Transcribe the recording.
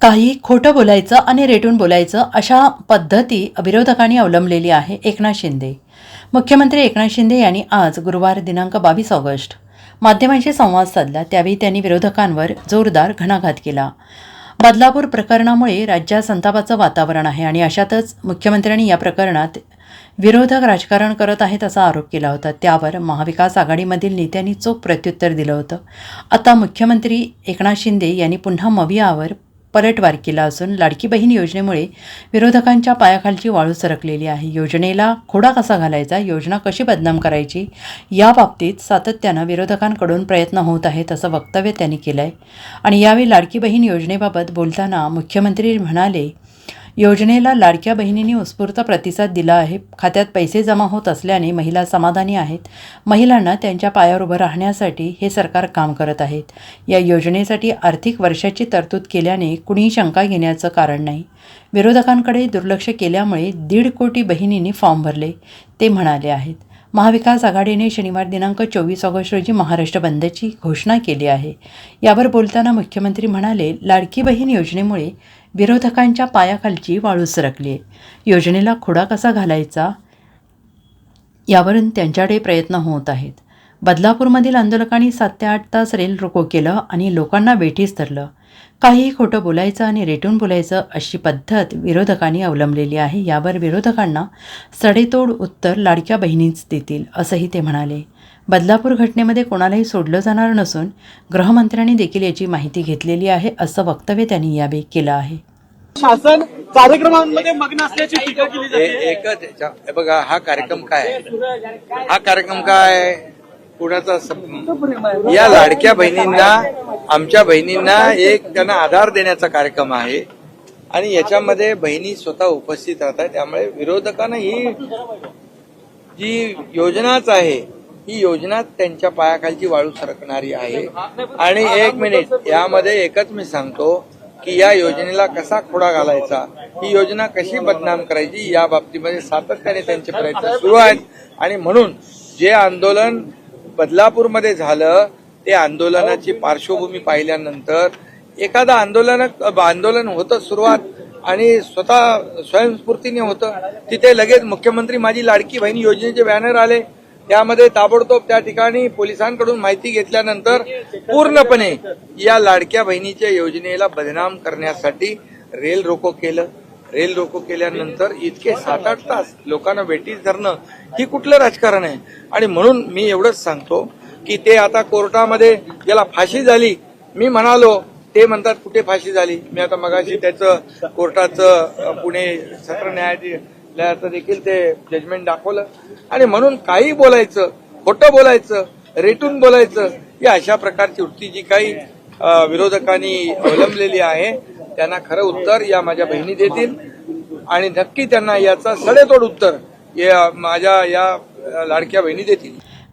काही खोटं बोलायचं आणि रेटून बोलायचं अशा पद्धती विरोधकांनी अवलंबलेली आहे एकनाथ शिंदे. मुख्यमंत्री एकनाथ शिंदे यांनी आज गुरुवार दिनांक बावीस ऑगस्ट माध्यमांशी संवाद साधला. त्यावेळी त्यांनी विरोधकांवर जोरदार घणाघात केला. बदलापूर प्रकरणामुळे राज्यात संतापाचं वातावरण आहे आणि अशातच मुख्यमंत्र्यांनी या प्रकरणात विरोधक राजकारण करत आहेत असा आरोप केला होता. त्यावर महाविकास आघाडीमधील नेत्यांनी चोख प्रत्युत्तर दिलं होतं. आता मुख्यमंत्री एकनाथ शिंदे यांनी पुन्हा मवियावर पलटवार केला असून लाडकी बहीण योजनेमुळे विरोधकांच्या पायाखालची वाळू सरकलेली आहे. योजनेला खोडा कसा घालायचा? योजना कशी बदनाम करायची? याबाबतीत सातत्यानं विरोधकांकडून प्रयत्न होत आहेत असं वक्तव्य त्यांनी केलं आहे आणि यावेळी लाडकी बहीण योजनेबाबत बोलताना मुख्यमंत्री म्हणाले योजनेला लाडक्या बहिणींनी उत्स्फूर्त प्रतिसाद दिला आहे. खात्यात पैसे जमा होत असल्याने महिला समाधानी आहेत. महिलांना त्यांच्या पायावर उभं राहण्यासाठी हे सरकार काम करत आहेत या योजनेसाठी आर्थिक वर्षाची तरतूद केल्याने कुणीही शंका घेण्याचं कारण नाही. विरोधकांकडे दुर्लक्ष केल्यामुळे दीड कोटी बहिणींनी फॉर्म भरले ते म्हणाले आहेत. महाविकास आघाडीने शनिवार दिनांक चोवीस ऑगस्ट रोजी महाराष्ट्र बंदची घोषणा केली आहे. यावर बोलताना मुख्यमंत्री म्हणाले लाडकी बहीण योजनेमुळे विरोधकांच्या पायाखालची वाळू सरकली. आहे योजनेला खोडा कसा घालायचा? यावरून त्यांच्याकडे प्रयत्न होत आहेत. बदलापूरमधील आंदोलकांनी सात ते आठ तास रेल रोको केलं आणि लोकांना वेठीस धरलं. काहीही खोटं बोलायचं आणि रेटून बोलायचं अशी पद्धत विरोधकांनी अवलंबलेली आहे यावर विरोधकांना सडेतोड उत्तर लाडक्या बहिणीच देतील असंही ते म्हणाले बदलापूर घटनेमध्ये कोणालाही सोडलं जाणार नसून गृहमंत्र्यांनी देखील याची माहिती घेतलेली आहे असं वक्तव्य त्यांनी यावेळी केलं आहे शासन कार्यक्रमांमध्ये मग्न असल्याची टीका केली हे जाते एकच हे बघा हा कार्यक्रम काय आहे? हा कार्यक्रम काय? कुणाचा या लाडक्या बहिणींना आमच्या बहिणींना एक त्यांना आधार देण्याचा कार्यक्रम आहे. आणि याच्यामध्ये बहिणी स्वतः उपस्थित राहतात. त्यामुळे विरोधकांना ही जी योजनाच आहे ही योजना त्यांच्या पायाखालची वाळू सरकणारी आहे. आणि एक मिनिट यामध्ये एकच मी सांगतो की या योजनेला कसा खोडा घालायचा ही योजना कशी बदनाम करायची या बाबतीमध्ये सातत्याने त्यांचे प्रयत्न सुरू आहेत. आणि म्हणून जे आंदोलन बदलापूरमध्ये झालं ते आंदोलनाची पार्श्वभूमी पाहिल्यानंतर एखादं आंदोलन आंदोलन होतं सुरुवात आणि स्वतः स्वयंस्फूर्तीने होतं. तिथे लगेच मुख्यमंत्री माझी लाडकी बहीण योजनेचे बॅनर आले. त्यामध्ये ताबडतोब त्या ठिकाणी पोलिसांकडून माहिती घेतल्यानंतर पूर्णपणे या लाडक्या बहिणीच्या योजनेला बदनाम करण्यासाठी रेल रोको केलं. रेल रोको केल्यानंतर इतके सात आठ तास लोकांना वेटीस धरणं ही कुठलं राजकारण आहे? आणि म्हणून मी एवढंच सांगतो की ते आता कोर्टामध्ये ज्याला फाशी झाली मी म्हणालो ते म्हणतात कुठे फाशी झाली? मी आता मगाशी त्याचं कोर्टाचं पुणे सत्र न्यायालयाचं देखील ते जजमेंट दाखवलं. आणि म्हणून काही बोलायचं खोटं बोलायचं रेटून बोलायचं या अशा प्रकारची वृत्ती जी काही विरोधकांनी अवलंबलेली आहे त्यांना खरं उत्तर या माझ्या बहिणी देतील. आणि नक्की त्यांना याचा सडेतोड उत्तर या माझ्या या लाडक्या बहिणी देतील.